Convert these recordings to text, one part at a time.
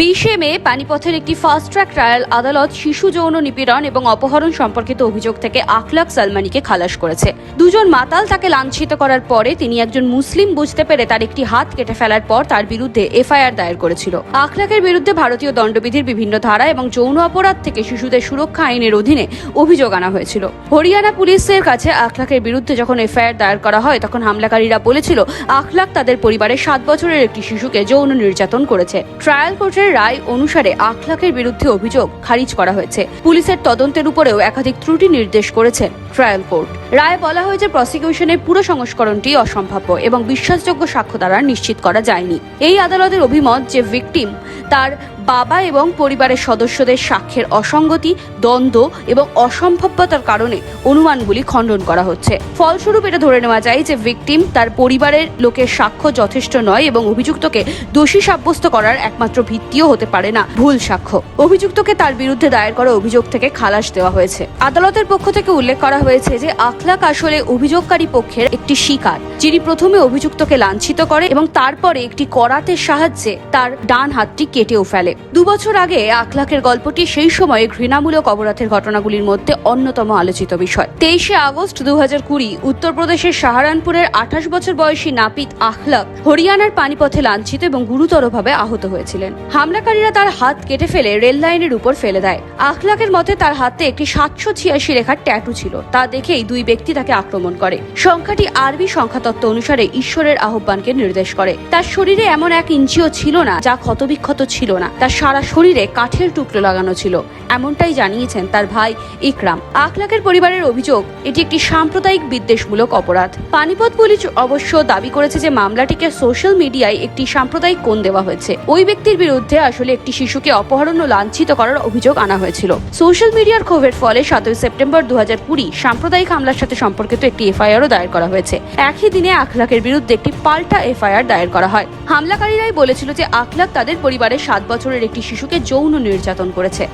বিশে মে পানিপথের একটি fast track trial আদালত শিশু যৌন নিপীড়ন এবং অপহরণ সম্পর্কিত অভিযোগ থেকে আখলাক সালমানিকে খালাস করেছে। দুজন মাতাল তাকে লাঞ্ছিত করার পরে তিনি একজন মুসলিম বুঝতে পেরে তার একটি হাত কেটে ফেলার পর তার বিরুদ্ধে এফআইআর দায়ের করেছিল। আখলাকের বিরুদ্ধে ভারতীয় দণ্ডবিধির বিভিন্ন ধারা এবং যৌন অপরাধ থেকে শিশুদের সুরক্ষা আইনের অধীনে অভিযোগ আনা হয়েছিল। হরিয়ানা পুলিশের কাছে আখলাকের বিরুদ্ধে যখন এফআইআর দায়ের করা হয়, তখন হামলাকারীরা বলেছিল, আখলাক তাদের পরিবারের সাত বছরের একটি শিশুকে যৌন নির্যাতন করেছে। ট্রায়াল কোর্টের রায় অনুসারে আখ লাখের বিরুদ্ধে অভিযোগ খারিজ করা হয়েছে। পুলিশের তদন্তের উপরেও একাধিক ত্রুটি নির্দেশ করেছে ট্রায়াল কোর্ট। রায় বলা হয়েছে, প্রসিকিউশনের পুরো সংস্করণটি অসম্ভাব্য এবং বিশ্বাসযোগ্য সাক্ষ্য দ্বারা নিশ্চিত করা যায়নি। এই আদালতের অভিমত যে ভিকটিম তার বাবা এবং পরিবারের সদস্যদের সাক্ষ্যের অসঙ্গতি, দ্বন্দ্ব এবং অসম্ভাব্যতার কারণে অনুমানগুলি খণ্ডন করা হচ্ছে। ফলস্বরূপ এটা ধরে নেওয়া যায় যে ভিকটিম তার পরিবারের লোকের সাক্ষ্য যথেষ্ট নয় এবং অভিযুক্তকে দোষী সাব্যস্ত করার একমাত্র ভিত্তিও হতে পারে না, ভুল সাক্ষ্য। অভিযুক্তকে তার বিরুদ্ধে দায়ের করা অভিযোগ থেকে খালাস দেওয়া হয়েছে। আদালতের পক্ষ থেকে উল্লেখ করা হয়েছে যে আখলাক আসলে অভিযোগকারী পক্ষের একটি শিকার, যিনি প্রথমে অভিযুক্তকে লাঞ্ছিত করে এবং তারপরে একটি করাতের সাহায্যে তার ডান হাতটি কেটেও ফেলে। দুবছর আগে আখলাকের গল্পটি সেই সময়ে ঘৃণামূলক অপরাধের ঘটনাগুলির মধ্যে অন্যতম আলোচিত বিষয়। তেইশে আগস্ট দু হাজার কুড়ি, উত্তরপ্রদেশের সাহারানপুরের আঠাশ বছর বয়সী নাপিত আখলাক হরিয়ানার পানিপথে লাঞ্ছিত এবং গুরুতরভাবে আহত হয়েছিলেন। হামলাকারীরা তার হাত কেটে ফেলে রেল লাইনের উপর ফেলে দেয়। আখলাকের মতে তার হাতে একটি সাতশো ছিয়াশি রেখার ট্যাটু ছিল। তা দেখেই দুই ব্যক্তি তাকে আক্রমণ করে। সংখ্যাটি আরবি সংখ্যাতত্ত্ব অনুসারে ঈশ্বরের আহ্বানকে নির্দেশ করে। তার শরীরে এমন এক ইঞ্চিও ছিল না, যা ক্ষতবিক্ষত ছিল না। তার সারা শরীরে কাঠের টুকরো লাগানো ছিল। এমনটাই জানিয়েছেন তার ভাই ইকরাম। আখলাকের পরিবারের অভিযোগ, এটি একটি সাম্প্রদায়িক বিদ্বেষমূলক অপরাধ। পানিপথ পুলিশ অবশ্য দাবি করেছে যে মামলাটিকে সোশ্যাল মিডিয়ায় একটি সাম্প্রদায়িক কোণ দেওয়া হয়েছে। ওই ব্যক্তির বিরুদ্ধে আসলে একটি শিশুকে অপহরণ ও লাঞ্ছিত করার অভিযোগ আনা হয়েছিল। সোশ্যাল মিডিয়ার ক্ষোভের ফলে সাতই সেপ্টেম্বর দু হাজার কুড়ি সাম্প্রদায়িক হামলার সাথে সম্পর্কিত একটি এফআইআরও দায়ের করা হয়েছে। একই দিনে আখলাকের বিরুদ্ধে একটি পাল্টা এফআইআর দায়ের করা হয়। হামলাকারীরাই বলেছিল যে আখলাক তাদের পরিবারের সাত বছরের একটি শিশুকে যৌন নির্যাতন করেছে।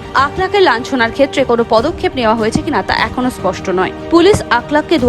আখলাকের লাঞ্ছনার ক্ষেত্রে কোনো পদক্ষেপ নেওয়া হয়েছে কিনা তা এখনও স্পষ্ট নয়। পুলিশ আখলাককে দু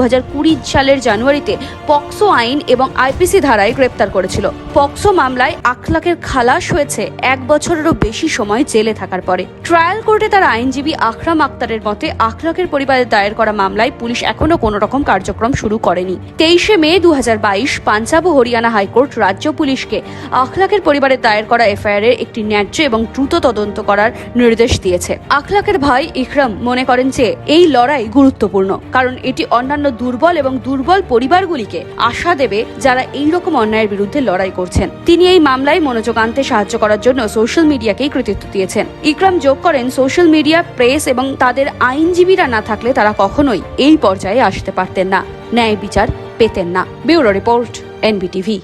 সালের জানুয়ারিতে পক্সো আইন এবং আইপিসি ধারায় গ্রেপ্তার করেছিল। পক্সো মামলায় আখলাকের খালাস হয়েছে এক বছরেরও বেশি সময় জেলে থাকার পরে। ট্রায়াল কোর্টে তার আইনজীবী আখরাম আক্তারের মতে, আখলাকের পরিবারের দায়ের করা মামলায় পুলিশ এখনও কোনো রকম কার্যক্রম শুরু করেনি। তেইশে মে দু হাজার বাইশ পাঞ্জাব ও হরিয়ানা হাইকোর্ট রাজ্য পুলিশকে আখলাকের পরিবারের দায়ের করা এফআইআর এর একটি ন্যায্য এবং দ্রুত তদন্ত করার নির্দেশ দিয়েছে। আখলাকের ভাই ইকরাম মনে করেন যে, এই লড়াই গুরুত্বপূর্ণ, কারণ এটি অন্যান্য দুর্বল এবং দুর্বল পরিবারগুলিকে আশা দেবে যারা এই রকম অন্যায়ের বিরুদ্ধে লড়াই করছেন। তিনি এই মামলায় মনোযোগ আনতে সাহায্য করার জন্য সোশ্যাল মিডিয়াকেই কৃতিত্ব দিয়েছেন। ইকরাম যোগ করেন, সোশ্যাল মিডিয়া, প্রেস এবং তাদের আইনজীবীরা না থাকলে তারা কখনোই এই পর্যায়ে আসতে পারতেন না। ন্যায় বিচার পেতেন না। Bureau report, NBTV.